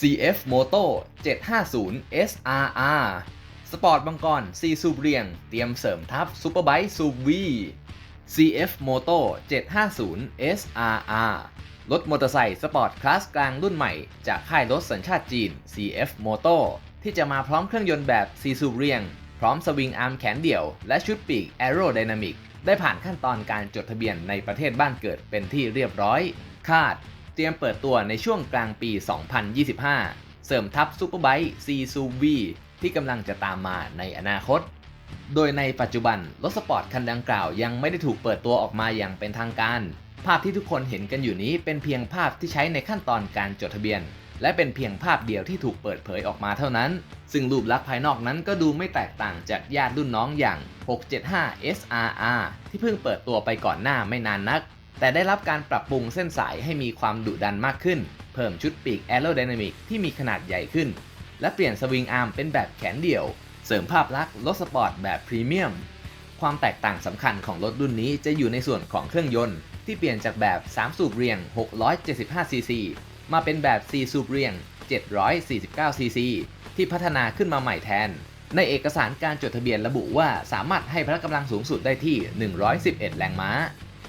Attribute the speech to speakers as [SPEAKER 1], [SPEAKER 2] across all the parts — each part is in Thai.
[SPEAKER 1] CF Moto 750 SRR สปอร์ตบังกร4สูบเรียง เตรียมเสริมทัพซูเปอร์ไบค์สูบ V CF Moto 750 SRR รถมอเตอร์ไซค์สปอร์ตคลาสกลางรุ่นใหม่ จากค่ายรถสัญชาติจีน CF Moto ที่จะมาพร้อมเครื่องยนต์แบบ4สูบเรียง พร้อมสวิงอาร์มแขนเดี่ยว และชุดปีก Aerodynamic ได้ผ่านขั้นตอนการจดทะเบียนในประเทศบ้านเกิดเป็นที่เรียบร้อย คาด รียมเปิดตัวในช่วงกลางปี 2025 เสริมทัพซูเปอร์ไบค์ซีซูวีที่กำลังจะตามมาในอนาคต โดยในปัจจุบัน รถสปอร์ตคันดังกล่าวยังไม่ได้ถูกเปิดตัวออกมาอย่างเป็นทางการ ภาพที่ทุกคนเห็นกันอยู่นี้เป็นเพียงภาพที่ใช้ในขั้นตอนการจดทะเบียน และเป็นเพียงภาพเดียวที่ถูกเปิดเผยออกมาเท่านั้น ซึ่งรูปลักษณ์ภายนอกนั้นก็ดูไม่แตกต่างจากญาติรุ่นน้องอย่าง 675 SRR ที่เพิ่งเปิดตัวไปก่อนหน้าไม่นานนัก แต่ได้รับการปรับปรุงเส้นสายให้มีความดุดันมากขึ้น เพิ่มชุดปีก Aerodynamic ที่มีขนาดใหญ่ขึ้น และเปลี่ยนสวิงอาร์มเป็นแบบแขนเดี่ยว เสริมภาพลักษณ์รถสปอร์ตแบบพรีเมียม ความแตกต่างสำคัญของรถรุ่นนี้จะอยู่ในส่วนของเครื่องยนต์ ที่เปลี่ยนจากแบบ 3 สูบเรียง 675 ซีซีมาเป็นแบบ 4 สูบเรียง 749 ซีซีที่พัฒนาขึ้นมาใหม่แทน ในเอกสารการจดทะเบียนระบุว่าสามารถให้พละกำลังสูงสุดได้ที่ 111 แรงม้า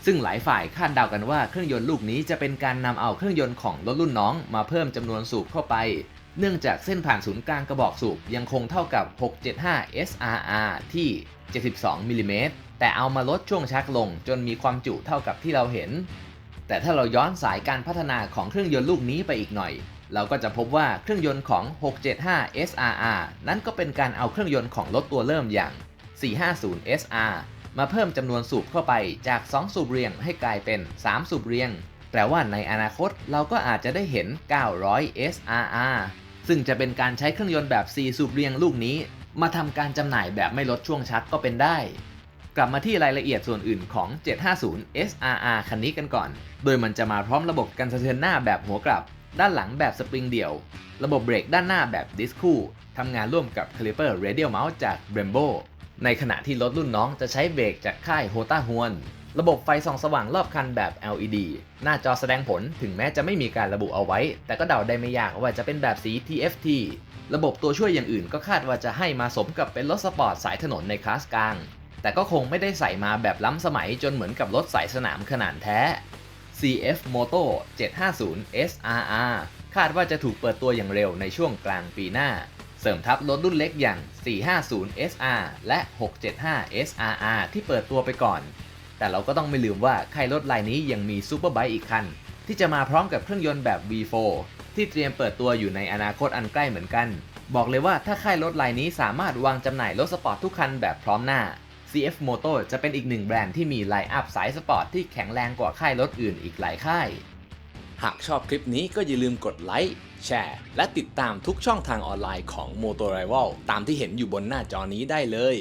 [SPEAKER 1] ซึ่งหลายฝ่ายคาดเดากันว่าเครื่องยนต์ลูกนี้จะเป็นการนำเอาเครื่องยนต์ของรถรุ่นน้องมาเพิ่มจำนวนสูบเข้าไป เนื่องจากเส้นผ่านศูนย์กลางกระบอกสูบยังคงเท่ากับ 675 SRR ที่ 72มิลลิเมตรแต่เอามาลดช่วงชักลงจนมีความจุเท่ากับที่เราเห็น แต่ถ้าเราย้อนสายการพัฒนาของเครื่องยนต์ลูกนี้ไปอีกหน่อย เราก็จะพบว่าเครื่องยนต์ของ 675 SRR นั้นก็เป็นการเอาเครื่องยนต์ของรถตัวเริ่มอย่าง 450 SR มาเพิ่มจำนวนสูบเข้าไปจาก 2 สูบเรียงให้กลายเป็น 3 สูบเรียง แปลว่าในอนาคตเราก็อาจจะได้เห็น 900 SRR ซึ่งจะเป็นการใช้เครื่องยนต์แบบ 4 สูบเรียงลูกนี้ มาทำการจำหน่ายแบบไม่ลดช่วงชักก็เป็นได้ กลับมาที่รายละเอียดส่วนอื่นของ 750 SRR คันนี้กันก่อน โดยมันจะมาพร้อมระบบกันสะเทือนหน้าแบบหัวกลับ ด้านหลังแบบสปริงเดี่ยว ระบบเบรกด้านหน้าแบบดิสคู่ทำงานร่วมกับ Caliper Radial Mouse จาก Brembo ในขณะที่รถรุ่นน้องจะใช้เบรกจากค่าย Hota h o n ระบบไฟส่องสว่างรอบคันแบบ LED หน้าจอแสดงผลถึงแม้จะไม่มีการระบุเอาไว้ แต่ก็เดาได้ไม่ยากว่าจะเป็นแบบสี TFT ระบบตัวช่วยอย่างอื่นก็คาดว่าจะให้มาสมกับเป็นรถสปอร์ตสายถนนในคลาสกลาง แต่ก็คงไม่ได้ใส่มาแบบล้ำสมัยจนเหมือนกับรถสายสนามขนาดแท้ CF Moto 750 SRR คาดว่าจะถูกเปิดตัวอย่างเร็วในช่วงกลางปีหน้า เสริมทับรถรุ่นเล็กอย่าง 450 SR และ 675 SRR ที่เปิดตัวไปก่อน แต่เราก็ต้องไม่ลืมว่าค่ายรถรายนี้ยังมีซูเปอร์ไบค์อีกคัน ที่จะมาพร้อมกับเครื่องยนต์แบบ V4 ที่เตรียมเปิดตัวอยู่ในอนาคตอันใกล้เหมือนกัน บอกเลยว่าถ้าค่ายรถรายนี้สามารถวางจำหน่ายรถสปอร์ตทุกคันแบบพร้อมหน้า CF Moto จะเป็นอีกหนึ่งแบรนด์ที่มีไลน์อัพสายสปอร์ตที่แข็งแรงกว่าค่ายรถอื่นอีกหลายค่าย หากชอบคลิปนี้ก็อย่าลืมกดไลค์ แชร์ และติดตามทุกช่องทางออนไลน์ของ Motor i v a l ตามที่เห็นอยู่บนหน้าจอนี้ได้เลย